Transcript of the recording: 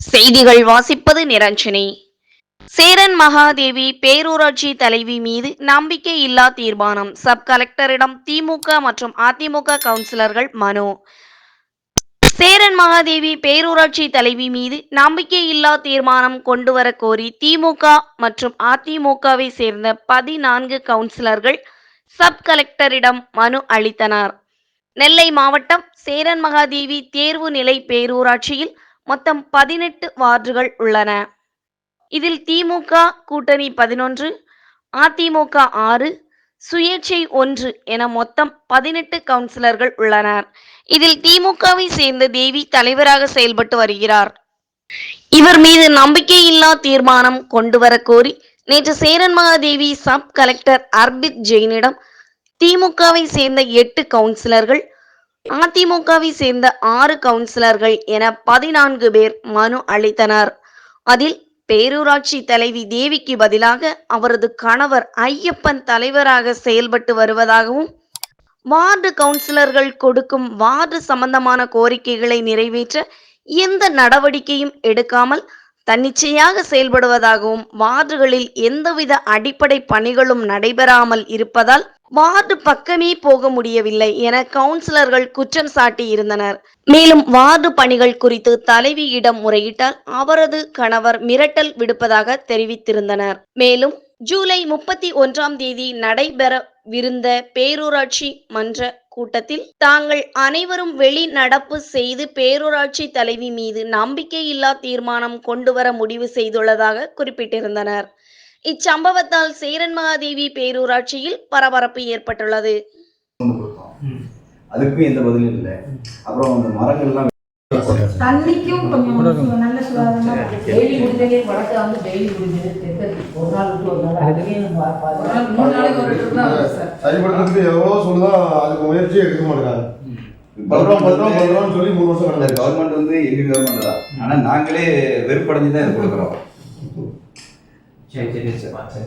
செய்திகள் வாசிப்பது நிரஞ்சனி. சேரன் மகாதேவி பேரூராட்சி தலைவி மீது நம்பிக்கை இல்லா தீர்மானம். சப் கலெக்டரிடம் திமுக மற்றும் அதிமுக கவுன்சிலர்கள் மனு. சேரன் மகாதேவி பேரூராட்சி தலைவி மீது நம்பிக்கை இல்லா தீர்மானம் கொண்டு வர கோரி திமுக மற்றும் அதிமுகவை சேர்ந்த பதினான்கு கவுன்சிலர்கள் சப் கலெக்டரிடம் மனு அளித்தனர். நெல்லை மாவட்டம் சேரன் மகாதேவி தேர்வு நிலை பேரூராட்சியில் மொத்தம் பதினெட்டு வார்டுகள் உள்ளன. இதில் திமுக கூட்டணி பதினொன்று அதிமுக ஆறு சுயேட்சை ஒன்று என மொத்தம் பதினெட்டு கவுன்சிலர்கள் உள்ளனர். இதில் திமுகவை சேர்ந்த தேவி தலைவராக செயல்பட்டு வருகிறார். இவர் மீது நம்பிக்கையில்லா தீர்மானம் கொண்டு வர கோரி நேற்று Cheranmahadevi sub collector Arpit ஜெயினிடம் திமுகவை சேர்ந்த எட்டு கவுன்சிலர்கள் அதிமுகவை சேர்ந்த ஆறு கவுன்சிலர்கள் என பதினான்கு பேர் மனு அளித்தனர். அதில் பேரூராட்சி தலைவி தேவிக்கு பதிலாக அவரது கணவர் ஐயப்பன் தலைவராக செயல்பட்டு வருவதாகவும் வார்டு கவுன்சிலர்கள் கொடுக்கும் வார்டு சம்பந்தமான கோரிக்கைகளை நிறைவேற்ற எந்த நடவடிக்கையும் எடுக்காமல் தன்னிச்சையாக செயல்படுவதாகவும் வார்டுகளில் எந்தவித அடிப்படை பணிகளும் நடைபெறாமல் இருப்பதால் வார்டு பக்கமே போக முடியவில்லை என கவுன்சிலர்கள் குற்றம் சாட்டி இருந்தனர் மேலும் வார்டு பணிகள் குறித்து தலைவியிடம் முறையிட்டால் அவரது கணவர் மிரட்டல் விடுப்பதாக தெரிவித்திருந்தனர். மேலும் ஜூலை முப்பத்தி ஒன்றாம் தேதி நடைபெறவிருந்த பேரூராட்சி மன்ற கூட்டத்தில் தாங்கள் அனைவரும் வெளிநடப்பு செய்து பேரூராட்சி தலைவி மீது நம்பிக்கையில்லா தீர்மானம் கொண்டுவர முடிவு செய்துள்ளதாக குறிப்பிட்டிருந்தனர். இச்சம்பவத்தால் சேரன் மகாதேவி பேரூராட்சியில் பரபரப்பு ஏற்பட்டுள்ளது. அதுக்கும் எந்த பதிலும் இல்லை. அப்புறம் அந்த மரங்கள்லாம் தண்ணிக்கும் கொஞ்சம் நல்ல சுகாதாரமா டெய்லி குடித்தண்ணீர் வழக்கா வந்து டெய்லி குடிக்கிறது ஒரு நாள் விட்டு ஒரு மூணு நாளைக்கு ஒரு சரிப்படுறதுக்கு எவ்வளோ சொல்லுதோ அதுக்கு முயற்சியே எடுக்க மாட்டேங்காங்க பண்றோம் பண்றோம் பண்றோம்னு சொல்லி மூணு வருஷம் கவர்மெண்ட் வந்து எங்க கவர்மெண்ட் தான். ஆனா நாங்களே வெறுப்படைஞ்சு தான் இது கொடுக்குறோம். சரி சரி சரி. சரி